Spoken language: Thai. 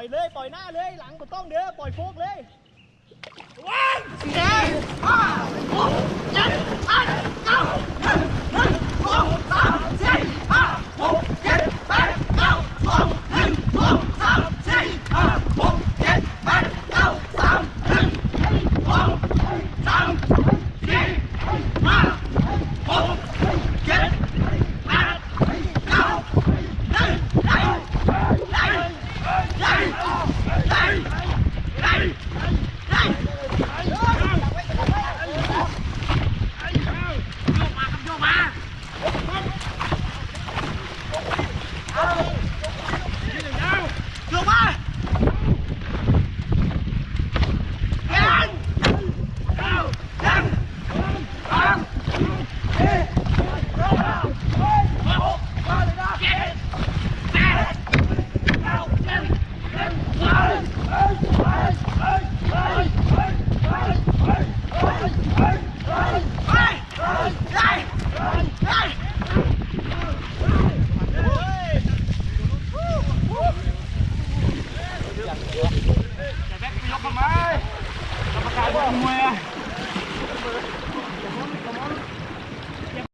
ล่อยเลย ปล่อยหน้าเลย หลังก็ต้องเด้อ ปล่อยโฟกเลย Bye. ยกทำไมกรรมการบอกมวย